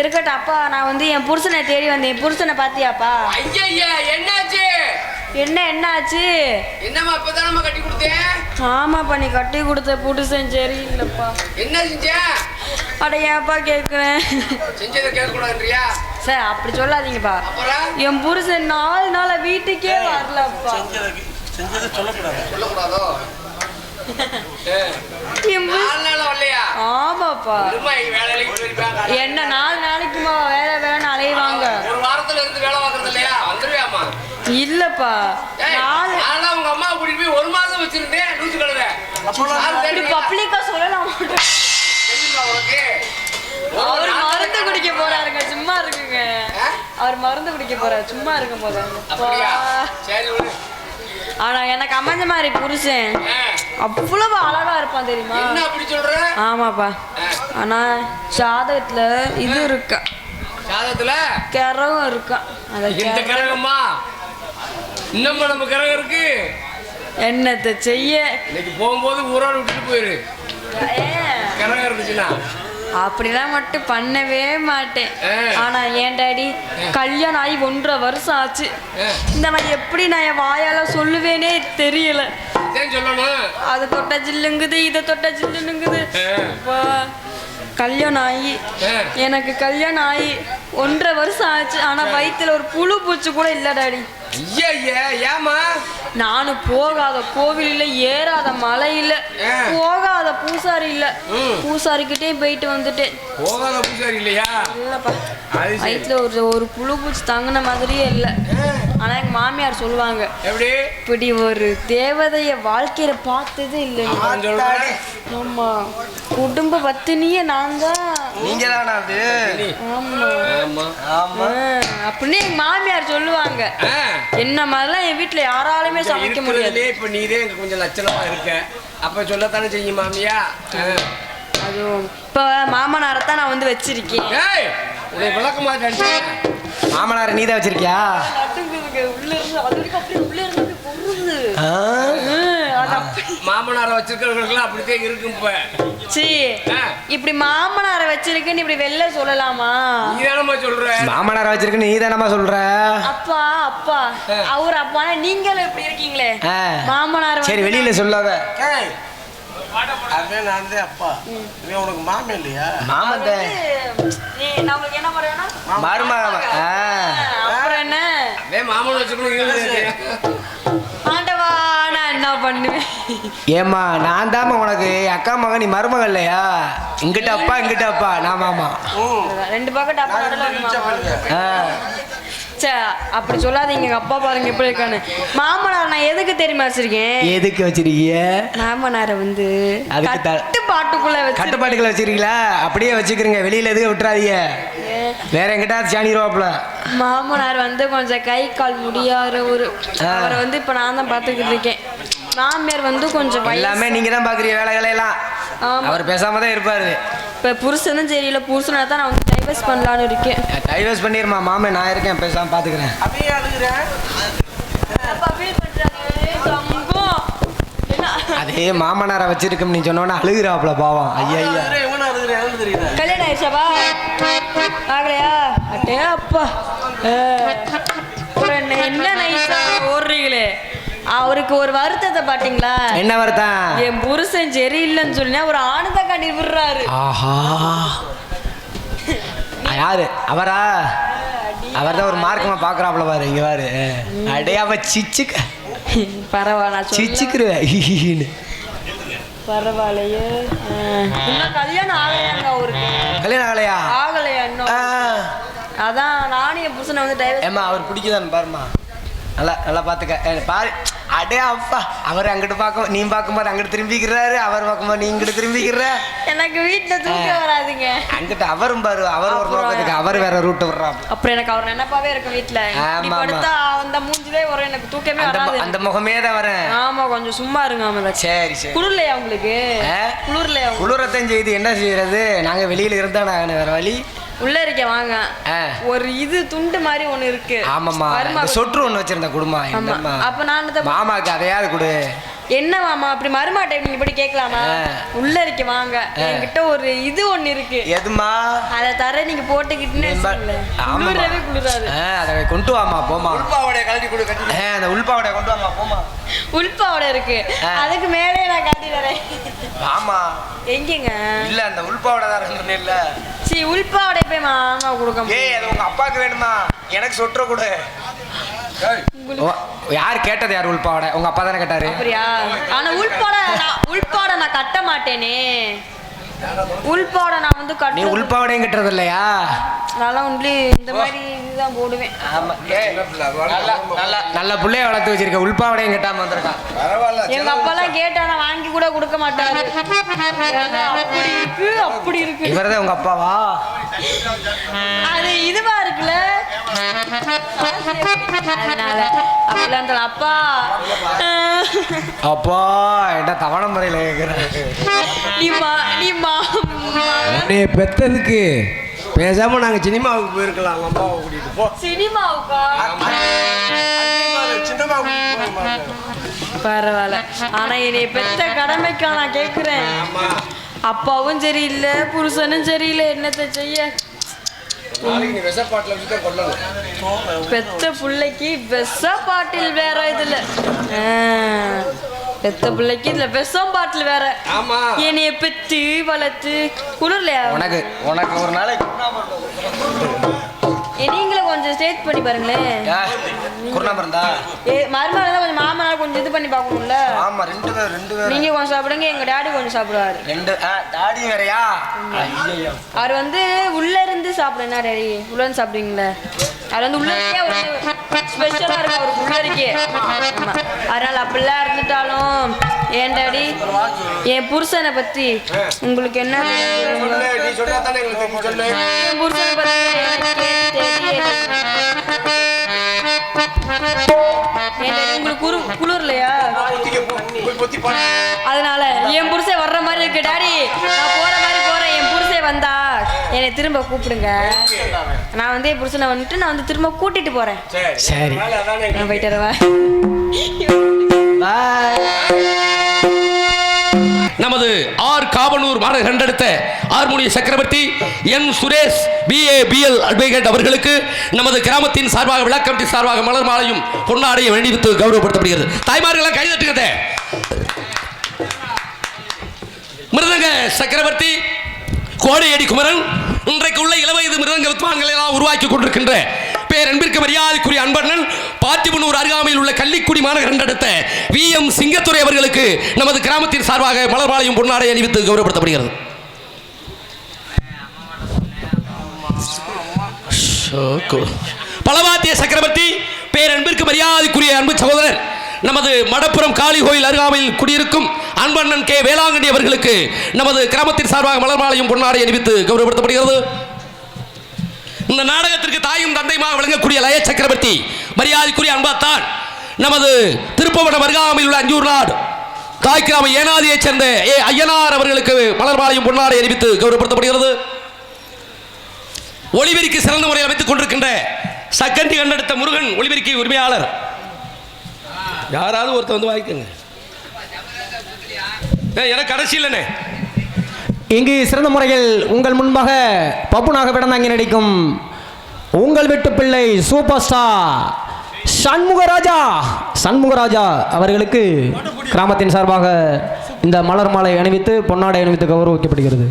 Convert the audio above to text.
இருக்கட்டும் அப்பா. நான் வந்து என் புருஷனை தேடி வந்தேன். என் புருஷனை பாத்தியாப்பா ஐயா என்னாச்சு? என்ன என்ன ஆச்சு என்னம்மா இப்பதான் நம்ம கட்டி கொடுத்தேன்? ஆமாப்பா நீ கட்டி கொடுத்த புருஷன் சரி இல்லப்பா என்ன செஞ்ச? அட ஏன்ப்பா கேட்குறேன் செஞ்சதை கேட்க கூடாதுன்றியா சார் அப்படி சொல்லாதீங்கப்பா. என் புருஷன் நாலு நாளா வீட்டுக்கே வரலப்பா. செஞ்சதை சொல்லக்கூடாது. சொல்லக்கூடாதோ? ஆமாப்பா. என்ன நாலு நாளைக்குமா வேலை வேணும் அலைவாங்க ஒரு வாரத்துல இருந்து வேலை பார்க்கறது இல்லையா? வந்துருவியாமா இல்லப்பா. நாலு. நான்லாம் உங்க அம்மா கூட்டிட்டு போய் ஒரு மாசம் வச்சிருந்தேன் நூற்று கழுத இப்படி பப்ளிக்கா சொல்லலாம்? உனக்கு? அவர் மருந்து குடிக்க போறாருங்க சும்மா இருக்குங்க? அவர் மருந்து குடிக்க போறாரு சும்மா இருக்கும் போது அப்படியா? சரி விடு. ஆனா எனக்கு அமைஞ்ச மாதிரி புருஷன். அவ்வளவு அழகா இருப்பான் தெரியுமா? என்ன அப்படி சொல்ற? ஆமாப்பா. ஆனா ஜாதகத்துல இது இருக்கா. சாதத்துல கிரகம் இருக்கான் அந்த இந்த கிரகம் கிரகமா இன்னும் நம்ம கிரகம் இருக்கு. என்னத்தை செய்ய? இன்னைக்கு போகும்போது ஊரோட விட்டுட்டு போயிரு? கிரகம் இருந்துச்சுன்னா. அப்படிலாம் மட்டும் பண்ணவே மாட்டேன். ஆனா ஏன் டாடி? கல்யாணம் ஆகி ஒன்றரை வருஷம் ஆச்சு. இந்த மாதிரி எப்படி நான் என் வாயால சொல்லுவேனே தெரியல. இதான் சொல்லணும். அதை தொட்ட ஜில்லுங்குது இதை தொட்ட ஜில்லுங்குது. கல்யாணம் ஆகி. எனக்கு கல்யாணம் ஆகி ஒன்றரை வருஷம் ஆச்சு ஆனா வயித்துல ஒரு புழு பூச்சி கூட இல்ல டாடி. ஏமா நானும் போகாத கோவில் இல்ல ஏறாத மலை இல்ல. போகாத பூசாரி இல்ல. பூசாரிக்கிட்டே போயிட்டு வந்துட்டேன். போகாத பூசாரி இல்லையா? இல்லப்பா. வயித்துல ஒரு ஒரு புழு பூச்சி தங்கின மாதிரியே இல்ல. ஆனா எங்க மாமியார் சொல்லுவாங்க எப்படி? இப்படி ஒரு தேவதைய வாழ்க்கையில பார்த்ததே இல்லை ஆமா. குடும்ப பத்தினியே நான் தான் நீங்க தானா அது? ஆமா. ஆமா. ஆமா அப்படின்னு எங்க மாமியார் சொல்லுவாங்க. என்ன மாதிரிலாம் என் வீட்டுல யாராலுமே சமைக்க முடியாது. இப்ப நீதே இங்க கொஞ்சம் லட்சணமா இருக்க. அப்ப சொல்லத்தானே செய்யும் மாமியா. அதுவும் இப்ப மாமனாரத்தான் நான் வந்து வச்சிருக்கேன். உன்னை விளக்கமா மாமனார் நீ தான் வச்சிருக்கியா உள்ள இருந்து அது வரைக்கும் அப்படியே உள்ள இருந்து அப்படியே மாமனாரை வச்சிருக்கிறவங்களுக்குலாம் அப்படித்தான் இருக்கும் இப்ப. சீ. இப்படி மாமனாரை வச்சிருக்குன்னு இப்படி வெளில சொல்லலாமா? நீ தானம்மா சொல்ற? மாமனார் வச்சிருக்கு நீ தானம்மா சொல்ற? அப்பா அப்பா. அவர் அப்பானா நீங்களும் இப்படி இருக்கீங்களே. மாமனார் சரி வெளியில சொல்லாத. அவன் நான் தான் அப்பா. இவன் உனக்கு இல்லையா? மாமன் நீ நம்மளுக்கு என்ன மருமகன் ஆ. அப்புறம் என்ன? மாமன் வச்சுக்கணும் பண்ணுவேன். ஏம்மா நான் தாம்மா உனக்கு அக்கா மகன் நீ மருமகன் இல்லையா? இங்கிட்ட அப்பா இங்கிட்ட அப்பா நான் மாமா. ரெண்டு பக்கம் டப்பா நடுவுல வந்து மாமா. ஆ. சே அப்படி சொல்லாதீங்க எங்க அப்பா பாருங்க எப்படி இருக்கான்னு. மாமனார் நான் எதுக்கு தெரியுமா வச்சிருக்கேன்? எதுக்கு வச்சிருக்கீங்க? மாமனாரை வந்து அதுக்கு த- கட்டுப்பாட்டுக்குள்ள வச்சு கட்டுப்பாட்டுகளை வச்சிருக்கீங்களா? அப்படியே வச்சுக்கிறீங்க வெளியில எதுவும் விட்டுறாதீங்க? வேற எங்கிட்ட சாணிடுவாப்புல மாமனார் வந்து கொஞ்சம் கை கால் முடியாத ஒரு. அவரை வந்து இப்ப நான் தான் பாத்துக்கிட்டு இருக்கேன். மாமியார் வந்து கொஞ்சம் எல்லாமே நீங்க தான் பாக்குறீங்க வேலைகளை எல்லாம். அவர் பேசாம தான் இருப்பாரு. இப்ப புருஷனும் தெரியல புருஷனை தான் நான் வந்து டைவர்ஸ் பண்ணலான்னு இருக்கேன். டைவர்ஸ் பண்ணிருமா மாமே நான் இருக்கேன் பேசாம பாத்துக்கிறேன். அப்படியே அழுகுறேன் அதே மாமனாரை வச்சிருக்கும் நீ சொன்னோன்னா அழுகுறாப்புல பாவம். ஐயா ஐயா கல்யாணம் ஆயிடுச்சாப்பா ஆகலையா அட்டே அப்பா. என்ன நைஸா ஓடுறீங்களே? அவருக்கு ஒரு வருத்தத்தை பாத்தீங்களா? என்ன வருத்தான் என் புருஷன் சரியில்லைன்னு சொன்னா ஒரு ஆனந்த கண்ணி விடுறாரு ஆஹா. யாரு? அவரா? அவர் தான் ஒரு மார்க்கமா பாக்குறாப்புல பாரு இங்க பாரு. அடே அவ சிச்சுக்க. பரவாயில்ல நான் சொல்ல சிச்சுக்குருவ. ஹிஹின்னு. பரவாயில்லையே. இன்னும் கல்யாணம் ஆகலையாங்க அவருக்கு? கல்யாணம் ஆகலையா? ஆகலையா இன்னும். அதான் நானும் என் புருஷனை வந்து ஏம்மா அவர் பிடிக்குதான்னு பாருமா நல்லா நல்லா பார்த்துக்க பாரு. அடே அப்பா. அவர் அங்கிட்டு பார்க்கும் நீ பார்க்கும்போது அங்கிட்டு திரும்பிக்கிறாரு. அவர் பார்க்கும்போது நீ இங்கிட்டு திரும்பிக்கிற. எனக்கு வீட்டுல தூக்க வராதுங்க. அங்கிட்டு அவரும் பாரு. அவர் ஒரு அப்புறம் நோக்கத்துக்கு அவர் வேற ரூட்டு விடுறான் அப்புறம் எனக்கு அவர் நினைப்பாவே இருக்கும் வீட்டுல ஆமா, அந்த மூஞ்சிலே வரும் எனக்கு தூக்கமே வராது. அந்த முகமே தான் வரேன். ஆமா கொஞ்சம் சும்மா இருங்க ஆமா சரி சரி. குளிர்லையா உங்களுக்கு? குளிர்லையா? குளிரத்தான் செய்து என்ன செய்யறது? நாங்க வெளியில இருந்தா நான் வேற வழி. உள்ள இருக்க வாங்க. ஒரு இது துண்டு மாதிரி ஒண்ணு இருக்கு? இந்த சொற்று ஒண்ணு வச்சிருந்த குடும்பம் அப்ப நான் மாமாக்கு அதையாவது கொடு. என்ன மாமா? அப்படி மருமாட்டை நீங்க இப்படி கேட்கலாமா. உள்ள இருக்கு வாங்க. என்கிட்ட ஒரு இது ஒண்ணு இருக்கு. எதுமா அதை தர நீங்க போட்டுக்கிட்டுன்னு. குளிரவே குளிராது. அதை கொண்டு வாமா போமா உள்பாவடைய கழட்டி கொடு அந்த உள்பாவடைய கொண்டு வாமா போமா உள்பாவோட இருக்கு. அதுக்கு மேலே நான் ஆமா. எங்கேங்க? இல்ல அந்த உள்பாவடை தான் இருக்குன்னு இல்ல. சரி உள்பாவோட போய் மாமா கொடுக்க ஏய் அது உங்க அப்பாக்கு வேணுமா? எனக்கு சொட்டுற கொடு. யார் கேட்டது யார் உள்பாவடை? உங்க அப்பா தானே கேட்டாரு. அப்படியா? ஆனா உள்பாட நான் உள்பாட நான் கட்ட மாட்டேனே. உள்பாட நான் வந்து நீ கட்ட உள்பாவடையும் கட்டுறது இல்லையா நல்லா ஒன்லி இந்த மாதிரி இதுதான் போடுவேன். நல்லா புள்ளைய வளர்த்து வச்சிருக்க. உள்பாவடையும் கட்டாம வந்திருக்கான். எங்க அப்பெல்லாம் கேட்டா நான் வாங்கி கூட கொடுக்க மாட்டாரு. ஏன்னா அப்படி இருக்கு அப்படி இருக்கு. இவர்தான் உங்க அப்பாவா? அது இதுவா இருக்குல்ல? அதனால அப்படிலாம் இருந்தாலும் அப்பா அப்பா என்ன தவண முறையில கேக்குறாரு. நீ மா நீ மா பெத்ததுக்கு பேசாம நாங்க சினிமாவுக்கு போயிருக்கலாம். அம்மாவை கூட்டிட்டு போ. சினிமாவுக்கா. பரவாயில்ல. ஆனா என்னைய பெத்த கடமைக்கா நான் கேக்குறேன். அப்பாவும் சரியில்லை புருஷனும் சரியில்லை. என்னத்தை செய்ய? பெத்த பிள்ளைக்கு விஷ பாட்டில் வேற இதுல. பெத்த பிள்ளைக்கு இதுல விஷம் பாட்டில் வேற. ஆமா. என்னைய பெத்து வளர்த்து குளிர்லையா? உனக்கு உனக்கு ஒரு நாளைக்கு நீங்களே கொஞ்சம் ஸ்டேட் பண்ணி பாருங்களேன். குருணாம இருந்தா ஏ மருமகள் தான் கொஞ்சம் மாமனார் கொஞ்சம் இது பண்ணி பார்க்கணும்ல. ஆமா ரெண்டு பேர் ரெண்டு பேர். நீங்க கொஞ்சம் சாப்பிடுங்க எங்க டாடி கொஞ்சம் சாப்பிடுவாரு. ரெண்டு தாடி வேறயா. அவர் வந்து உள்ள இருந்து சாப்பிடுனா டேடி? உள்ள இருந்து சாப்பிடுவீங்களா? அவர் வந்து உள்ள இருக்கே ஒரு ஸ்பெஷலா இருக்கு அவருக்கு உள்ள இருக்கே. ஆமா. அதனால அப்படிலாம் இருந்துட்டாலும் ஏன் டாடி என் புருஷனை பத்தி உங்களுக்கு என்ன என் புருஷனை டாடி உங்களுக்கு குளிர்லையா? அதனால என்னை திரும்ப கூப்பிடுங்க. நான் வந்து என் புருஷனை வந்துட்டு நான் வந்து திரும்ப கூட்டிட்டு போறேன். சரி. நான் போயிட்டு வரவா? நமது ஆர் காவனூர் மாநகர் கண்டெடுத்த ஆர்மோனிய சக்கரவர்த்தி N Suresh BA BL advocate அவர்களுக்கு நமது கிராமத்தின் சார்பாக விளக்கமிட்டி சார்பாக மலர் மாலையும் பொன்னாடையை வெடிவித்து கௌரவப்படுத்தப்படுகிறது. தாய்மார்களெல்லாம் கைதட்டுகிறதே மிருதங்க சக்கரவர்த்தி கோடையடி குமரன் இன்றைக்கு உள்ள இளவயது மிருதங்க வித்வான்களை எல்லாம் உருவாக்கி கொண்டிருக்கின்ற பேரன்பிற்கு மரியாதைக்குரிய அன்பண்ணன் பாத்திபனூர் அருகாமையில் உள்ள கள்ளிக்குடி மாநகர் கண்டெடுத்த வி எம் சிங்கத்துறை அவர்களுக்கு நமது கிராமத்தின் சார்பாக மலர்மாலையும் பொன்னாடை அணிவித்து கௌரவப்படுத்தப்படுகிறது. பலவாத்திய சக்கரவர்த்தி பேரன்பிற்கு மரியாதைக்குரிய அன்பு சகோதரர் நமது மடப்புறம் காளி கோயில் அருகாமையில் குடியிருக்கும் அன்பண்ணன் கே. வேளாங்கண்ணி அவர்களுக்கு நமது கிராமத்தின் சார்பாக மலர் மாலையும் பொன்னாடை அணிவித்து கௌரவப்படுத்தப்படுகிறது. இந்த நாடகத்திற்கு தாயும் தந்தையுமாக விளங்கக்கூடிய லய சக்கரவர்த்தி மரியாதைக்குரிய அன்பாத்தான் நமது திருப்பவனம் அருகாமையில் உள்ள அஞ்சூர் நாடு தாய் கிராம ஏனாதியைச் சேர்ந்த ஏ. ஐயனார் அவர்களுக்கு மலர் மாலையும் பொன்னாடை அறிவித்து கௌரவப்படுத்தப்படுகிறது. ஒளிபெருக்கி சிறந்த முறையில் அமைத்துக் கொண்டிருக்கின்ற சக்கண்டி கண்டெடுத்த முருகன் ஒளிபெருக்கி உரிமையாளர். யாராவது ஒருத்தர் வந்து வாங்கிக்கோங்க. எனக்கு கடைசி இல்லைண்ணே. இங்கு சிறந்த முறையில் உங்கள் முன்பாக பப்புனாக விடந்தாங்கி நடிக்கும் உங்கள் வீட்டு பிள்ளை சூப்பர் ஸ்டார் சண்முகராஜா சண்முகராஜா அவர்களுக்கு கிராமத்தின் சார்பாக இந்த மலர் மாலை அணிவித்து பொன்னாடை அணிவித்து கௌரவிக்கப்படுகிறது.